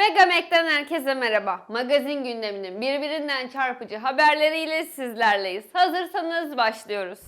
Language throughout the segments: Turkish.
Mega Mac'ten herkese merhaba. Magazin gündeminin birbirinden çarpıcı haberleriyle sizlerleyiz. Hazırsanız başlıyoruz.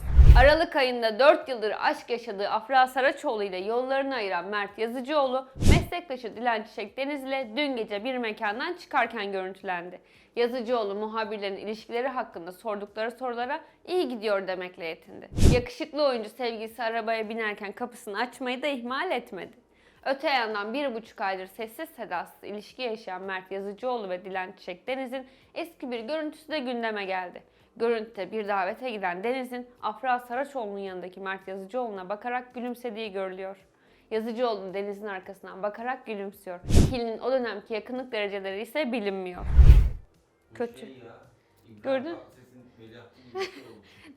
Aralık ayında 4 yıldır aşk yaşadığı Afra Saraçoğlu ile yollarını ayıran Mert Yazıcıoğlu, meslektaşı Dilan Çiçek Deniz ile dün gece bir mekandan çıkarken görüntülendi. Yazıcıoğlu muhabirlerin ilişkileri hakkında sordukları sorulara iyi gidiyor demekle yetindi. Yakışıklı oyuncu sevgilisi arabaya binerken kapısını açmayı da ihmal etmedi. Öte yandan bir buçuk aydır sessiz sedasız ilişki yaşayan Mert Yazıcıoğlu ve Dilan Çiçek Deniz'in eski bir görüntüsü de gündeme geldi. Görüntüde bir davete giden Deniz'in Afra Saraçoğlu'nun yanındaki Mert Yazıcıoğlu'na bakarak gülümsediği görülüyor. Yazıcıoğlu Deniz'in arkasından bakarak gülümsüyor. İkilinin o dönemki yakınlık dereceleri ise bilinmiyor. Kötü. Şey ya, Gördün?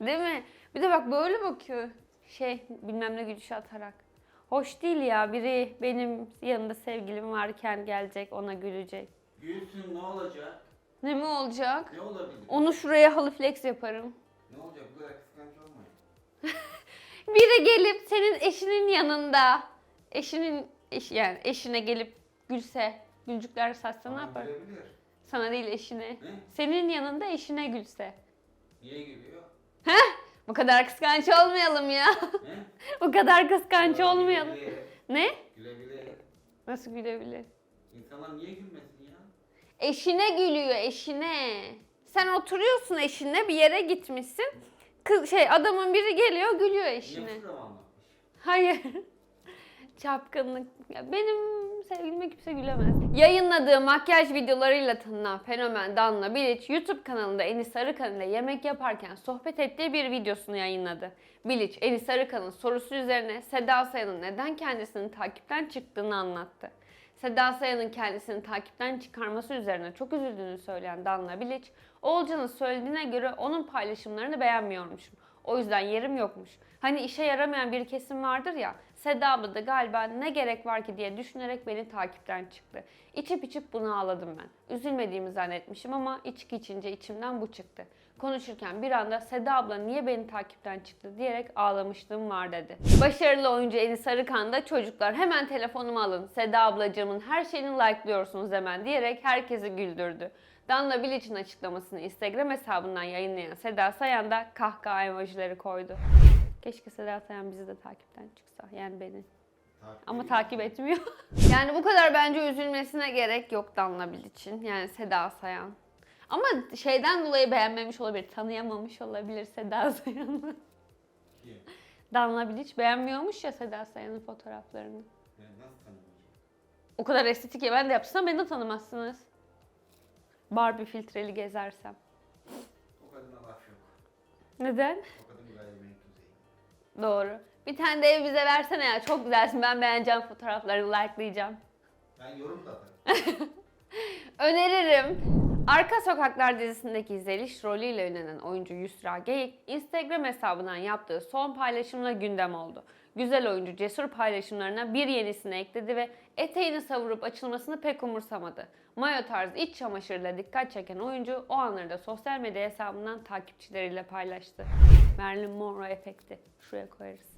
Değil mi? Bir de bak böyle bakıyor. Şey bilmem ne gülüşü atarak. Hoş değil ya biri benim yanında sevgilim varken gelecek ona gülecek. Gülsün ne olacak? Ne mi olacak? Ne olabilir? Onu şuraya halı flex yaparım. Ne olacak? Bu kadar kıskanç olmayın. Biri gelip senin eşinin yanında, eşinin eş, yani eşine gelip gülse, gülcükler saçsa ne yapar? gülebilir. Sana değil eşine. Ne? Senin yanında eşine gülse. Niye gülüyor? Bu kadar kıskanç olmayalım ya. Ne? Bu kadar kıskanç olmayalım. Gülebilir. Ne? Gülebilir. Nasıl gülebilir? İnsanlar niye gülmesin ya? Eşine gülüyor eşine. Sen oturuyorsun eşinle bir yere gitmişsin. Kız şey adamın biri geliyor gülüyor eşine. Niye? Hayır. Çapkınlık. Ya benim sevgilime kimse gülemez. Yayınladığı makyaj videolarıyla tanınan fenomen Danla Bilic, YouTube kanalında Enis Arıkan ile yemek yaparken sohbet ettiği bir videosunu yayınladı. Bilic, Enis Arıkan'ın sorusu üzerine Seda Sayan'ın neden kendisini takipten çıktığını anlattı. Seda Sayan'ın kendisini takipten çıkarması üzerine çok üzüldüğünü söyleyen Danla Bilic, Oğulcan'ın söylediğine göre onun paylaşımlarını beğenmiyormuşum. O yüzden yerim yokmuş. Hani işe yaramayan bir kesim vardır ya, Seda abla da galiba ne gerek var ki diye düşünerek beni takipten çıktı. İçip içip bunu ağladım ben. Üzülmediğimi zannetmişim ama içki içince içimden bu çıktı. Konuşurken bir anda Seda abla niye beni takipten çıktı diyerek ağlamışlığım var dedi. Başarılı oyuncu Enis Arıkan da çocuklar hemen telefonumu alın. Seda ablacığımın her şeyini like'lıyorsunuz hemen diyerek herkesi güldürdü. Danla Bilic'in açıklamasını Instagram hesabından yayınlayan Seda Sayan da kahkaha emojileri koydu. Keşke Seda Sayan bizi de takipten çıksa. Yani beni. Ama edeyim takip mi? etmiyor. yani bu kadar bence üzülmesine gerek yok Danla Bilic'in. Yani Seda Sayan. Ama şeyden dolayı beğenmemiş olabilir. Tanıyamamış olabilir Seda Sayan'ı. Kim? Danla Bilic beğenmiyormuş ya Seda Sayan'ın fotoğraflarını. Yani nasıl? O kadar estetik ya ben de yaptırsam beni de tanımazsınız. Barbie filtreli gezersem. O kadına laf yok. Neden? O zengin. Doğru. Bir tane de ev bize versene ya. Çok güzelsin. Ben beğeneceğim fotoğrafları likelayacağım. Ben yorum da atarım. Öneririm. Arka Sokaklar dizisindeki Zeliş rolüyle ünlenen oyuncu Yusra Geyik, Instagram hesabından yaptığı son paylaşımla gündem oldu. Güzel oyuncu cesur paylaşımlarına bir yenisini ekledi ve eteğini savurup açılmasını pek umursamadı. Mayo tarzı iç çamaşırıyla dikkat çeken oyuncu o anları da sosyal medya hesabından takipçileriyle paylaştı. Marilyn Monroe efekti. Şuraya koyarız.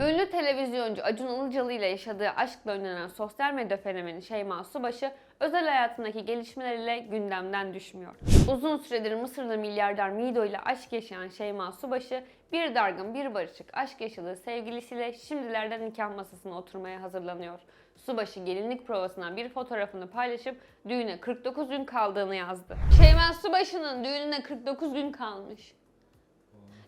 Ünlü televizyoncu Acun Ilıcalı ile yaşadığı aşkla ünlenen sosyal medya fenomeni Şeyma Subaşı, özel hayatındaki gelişmeleriyle gündemden düşmüyor. Uzun süredir Mısırlı milyarder Mido ile aşk yaşayan Şeyma Subaşı, bir dargın bir barışık aşk yaşadığı sevgilisiyle şimdilerden nikah masasına oturmaya hazırlanıyor. Subaşı gelinlik provasından bir fotoğrafını paylaşıp düğüne 49 gün kaldığını yazdı. Şeyma Subaşı'nın düğününe 49 gün kalmış.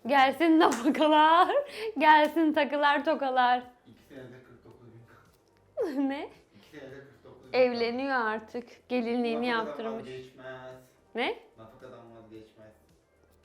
Gelsin nafakalar, gelsin takılar tokalar. İki senede 49 gün kaldı. ne? İki senede 49 gün Evleniyor artık. Gelinliğini Nafakadan yaptırmış. Vazgeçmez. Ne? Nafakadan vazgeçmez.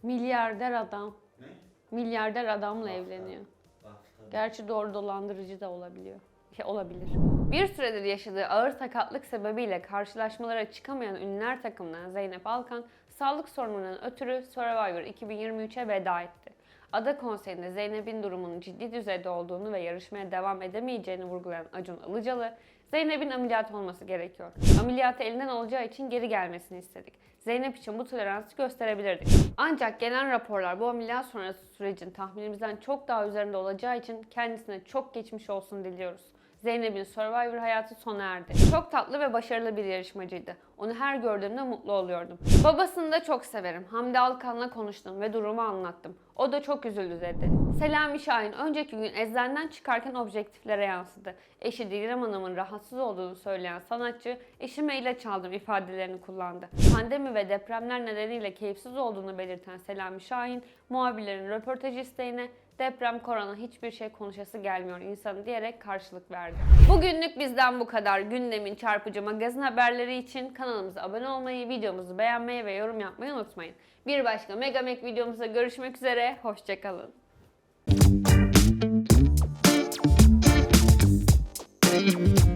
Milyarder adam. Ne? Milyarder adamla Laf evleniyor. Tabii. Gerçi doğru dolandırıcı da olabiliyor. Şey olabilir. Bir süredir yaşadığı ağır sakatlık sebebiyle karşılaşmalara çıkamayan ünlüler takımından Zeynep Alkan, sağlık sorunundan ötürü Survivor 2023'e veda etti. Ada konseyinde Zeynep'in durumunun ciddi düzeyde olduğunu ve yarışmaya devam edemeyeceğini vurgulayan Acun Ilıcalı, Zeynep'in ameliyat olması gerekiyor. Ameliyatı elinden olacağı için geri gelmesini istedik. Zeynep için bu toleransı gösterebilirdik. Ancak gelen raporlar bu ameliyat sonrası sürecin tahminimizden çok daha üzerinde olacağı için kendisine çok geçmiş olsun diliyoruz. Zeynep'in Survivor hayatı sona erdi. Çok tatlı ve başarılı bir yarışmacıydı. Onu her gördüğümde mutlu oluyordum. Babasını da çok severim. Hamdi Alkan'la konuştum ve durumu anlattım. O da çok üzüldü dedi. Selami Şahin önceki gün eczaneden çıkarken objektiflere yansıdı. Eşi Didem Hanım'ın rahatsız olduğunu söyleyen sanatçı, eşime ilaç aldım ifadelerini kullandı. Pandemi ve depremler nedeniyle keyifsiz olduğunu belirten Selami Şahin, muhabirlerin röportaj isteğine deprem, korona hiçbir şey konuşası gelmiyor insanı diyerek karşılık verdi. Bugünlük bizden bu kadar. Gündemin çarpıcı magazin haberleri için kanalımıza abone olmayı, videomuzu beğenmeyi ve yorum yapmayı unutmayın. Bir başka Megamek videomuzda görüşmek üzere. Hoşçakalın. Thank you.